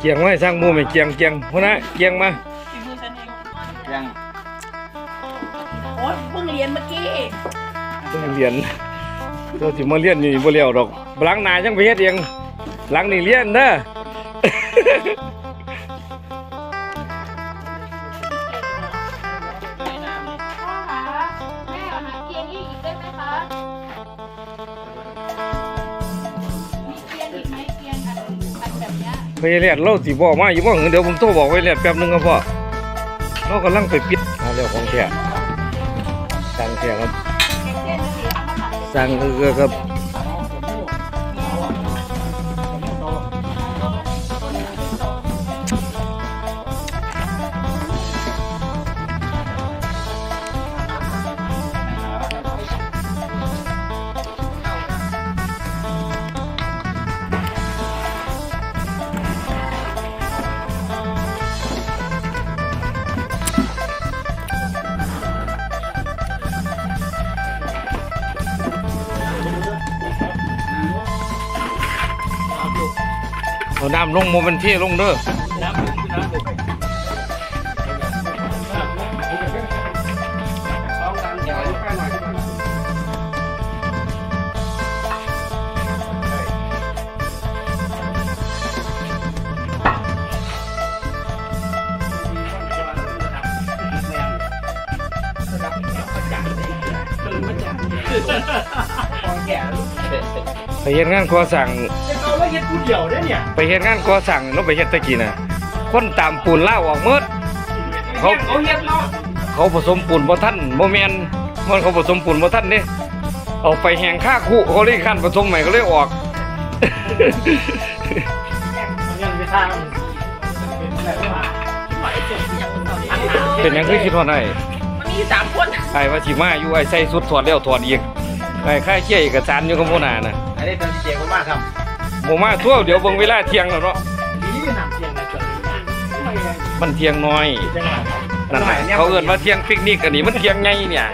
เกียงไว้สร้างหมูไม่เกียงเกียงหัวหน้าเกียงมาฝีมือฉันเองยังโอ๊ยเพิ่งเรียนเมื่อกี้เพิ่งเรียนตัวสิมาเรียนอยู่นี่บ่เลี้ยวดอกหลังหน้าจังไปเฮ็ดเองหลังนี่เรียนเด้อ เนี้ยไปเรียดเราสีบอกมาอยู่บ่เดี๋ยวผมโทรบอกไว้เรียดแป๊บนึงครับพ่อเรากำลังไปปิดมาแล้วของแท้สั่งแท้ครับสั่งก็ครับำลงโมเป็นที่ลงเด้อน้ำคือน้ำดุสองตันใหญ่ แค่หน่อยไปเฮ็ดงานก่อสร้างเอาแล้วเฮ็ดผู้เดียวได้เนี่ยไปเฮ็ดงานก่อสร้างเราไปเฮ็ดตะกี้น่ะคนตามปูนล่าวออกหมด เขา เขาเฮ็ดเนาะเขาผสมปูนบ่ทันบ่แม่นมันเขาผสมปูนบ่ทันเด้เอาไปแหงค่าคู่เขาเลยขั้นผสมใหม่ก็เลยออกมันยังไม่ทางเป็นแบบว่าไหลจบอย่างอันหนาเป็นหยังคือคิดว่าได้มันมีสามคนไอ้ว่าสิมาอยู่ไอ้ใส่สุดถอดแล้วถอดอีก ไอ้ค่าเชี่ยเอกสารอยู่กับผู้นาน่ะอันนี้ตอนที่เจ๊ก็มาทบ่มาทั่วเดี๋ยวเบิ่งเวลาเที่ยงแล้วเนาะำดีนำเสียงในตัวนี้มันเที่ยงน้อยจังหวะนั่นน่ะเขาเอิ้นว่าเที่ยงปิกนิกอันนี้มันเที่ยงใหญ่เนี่ย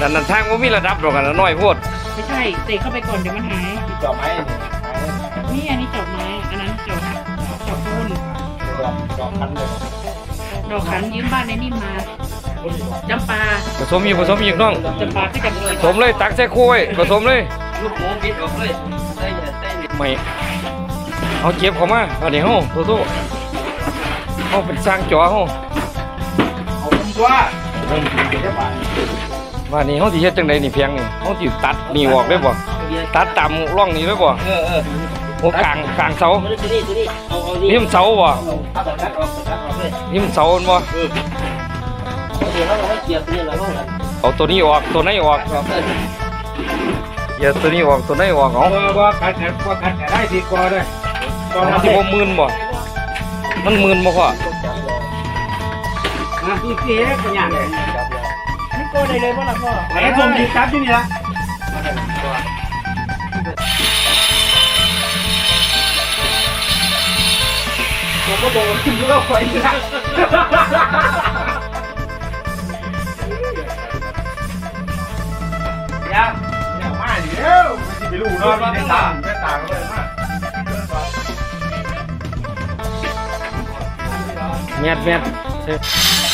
นั่นนั่นทางบ่มีระดับดอกกันนะน้อยโพดไม่ใช่เตะเข้าไปก่อนเดี๋ยวมันหาย จอบไม้นี่อันนี้จอบไม้ อันนั้นจอบจอบปูนจอบจอบคันเลยดอกขันยืมบ้านในนี่มาจำปาผสมอีกผสมอีกน้องจำปาที่กันเลยผสมเลยตักใส่คู่ไว้ผสมเลยลูกหมูบิดออกเลยได้ได้ไม่เอาเก็บเข้ามาอันนี้เฮาโตโตเฮาเป็นสร้างจอเฮาเอาผมตัวผมเดี๋ยวไปว่านี่เฮาสิเฮ็ดจังไดนี่เพียงนี่เฮาสิตัดนี่ออกได้บ่ตัดตามร่องนี่ได้บ่เออเออโอ้กลางกลางเสาตัวนี้ตัวนี้ตัวนี้เอาเอานี่นี่มันเสาบ่ตัดตัดออกตัดออกเลยนี่มันเสามันบ่ เดี๋ยวเราให้เกียร์ตัวนี้เราต้องกันเอาตัวนี้ออกตัวไหนออกออกเลยอย่าตัวนี้ออกตัวไหนออกเอาว่าว่าคัดแขนว่าคัดแขนได้ดีกว่าเลยก่อนมันสิบ่มื่นบ่มันมื่นบ่พ่อนะพี่เก๋เป็นอย่างไรนี่โกได้เลยว่าล่ะพ่อไอ้ผมดีครับที่นี่ละผมก็โดนขึ้นแล้วไฟนะ ยวไม่รู้นอนไม่ต่างไม่ต่างเลยมากแม่ดแม่ด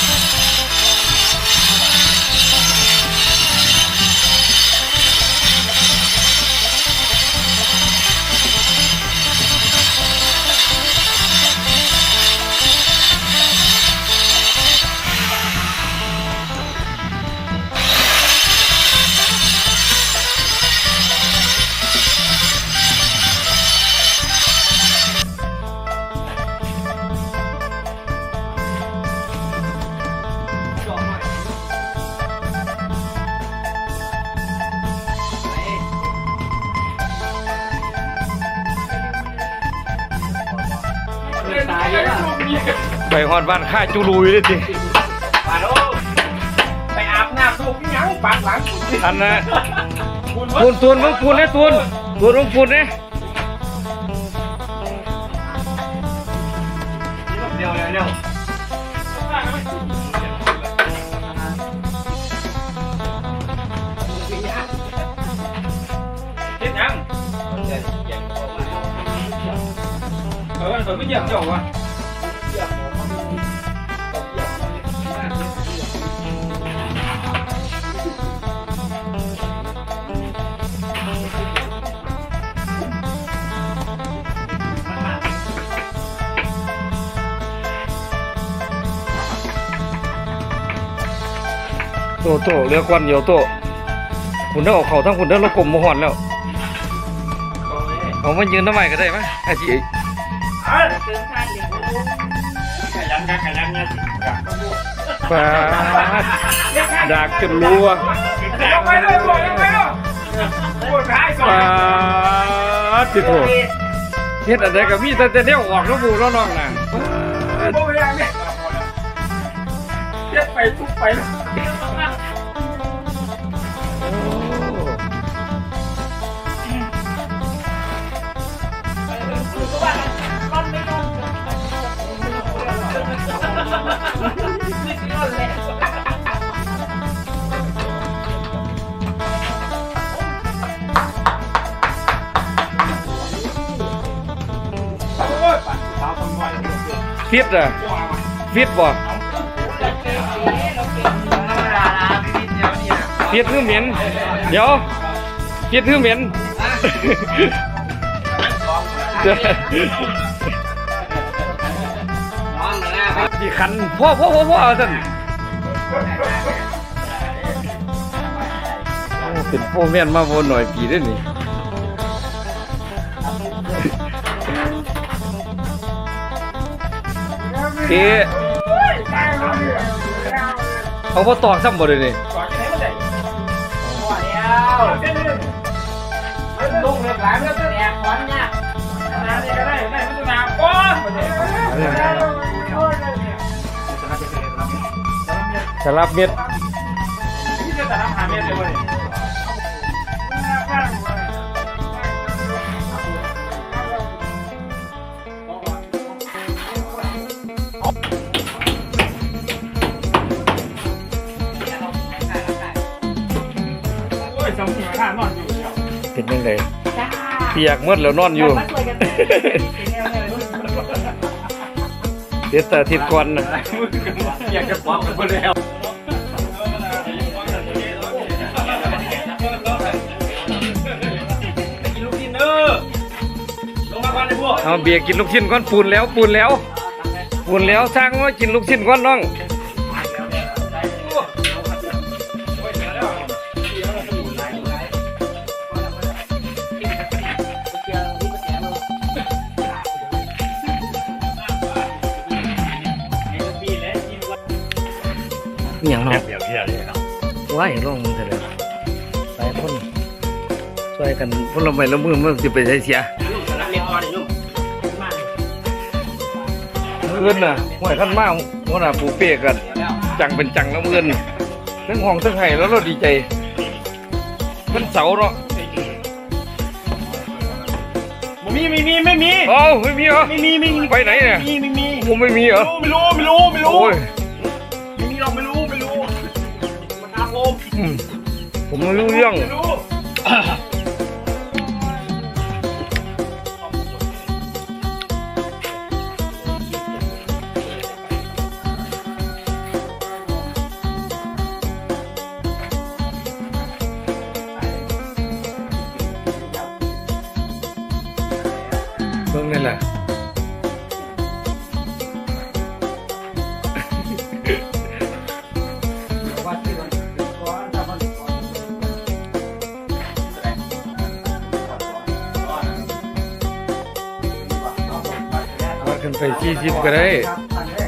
ไปฮอดบ้านค่าจุลุยเลยติมาโดไปอาบน้ำลูกยังปากหลังคุณอันน่ะคุณปูนตูนมึงปูนเด้ตูนตูนมึงปูนเด้เร็วเร็วเร็วเฮ็ดยังออเขาไม่เยี่ยมเจ้าวะ โตโตเรือควันเดียวโตคุณเด้อเอาเขาทั้งคุณเด้อเรากลมมาหอนแล้วเอามายืนทำไมก็ได้ไหมไอ้จีเกินคาดเลยขยันกันขยันกันปาดดากจนรัวไปเลยบอกยังไปเลยปวดขาสอปาดติโถเฮ็ดอะไรกับมีแต่แต่เดี่ยวออกแล้วบูแล้วน้องน่ะปาดโอ้ยยังเนี่ยเจ็บไปทุกไปแล้ว ฟิตอะฟิตบ่ฟิตคือเหม็นเดี๋ยวฟิตคือเหม็นที่คันพ่อพ่อพ่อพ่อท่านโอ้เป็นพ่อแม่นมาบ่หน่อยปีได้อนี่ เอ๊ะเขาบ่ตอกซ้ำบ่เลยนี่ก่อนจะไหนมาไหนพอแล้วเส้นนึงมันลงเลย อ้ยสองสี่ข้านอนอยู่เดียวเป็นยังไงจ้าเปียกหมดแล้วนอนอยู่ มาช่วยกันเดี๋ยวแต่อาทิตย์ก่อนนะอยากจะฟ้องกันไปแล้วกินลูกชิ้นเด้อลงมาก่อนเลยพวกเอาเบียร์กินลูกชิ้นก่อนปูนแล้วปูนแล้ว ปูนแล้วสร้างว่ากินลูกชิ้นก่อนน้อง อหย่างเนาะเดี๋ยวพี่อะไรครับว้ายลองมันเถอะเลยหลายคนช่วยกันพลไม้ละมือมันจะไปใช้เสียรับเรียนก่อนยุ่งเงินน่ะห่วยขั้นมากหัวหน้าปูเป้กัน จังเป็นจังแล้วเงินทั้งห้องทั้งไห้แล้วเราดีใจมันเสาร์เนาะมีไม่มีไม่มีเอ้าไม่มีเหรอไม่มีไม่มีไปไหนเนี่ยไม่มีไม่มีผมไม่มีเหรอไม่รู้ไม่รู้ไม่รู้ ไม่รู้เรื่อง ว่าขึ้นไปสี่สิบก็ได้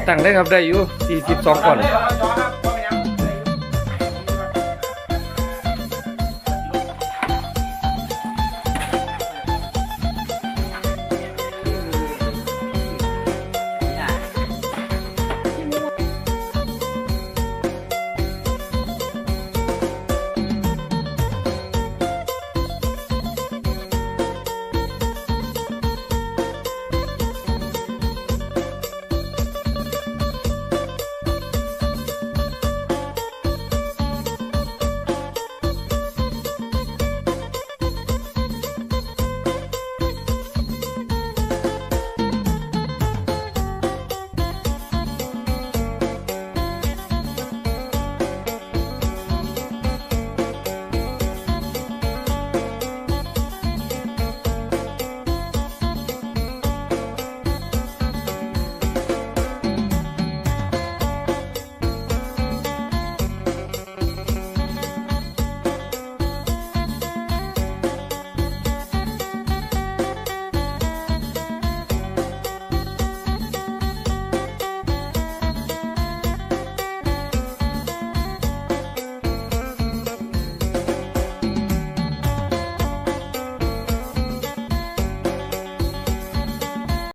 ตั้งได้ครับได้อยู่สี่สิบสองก่อน จ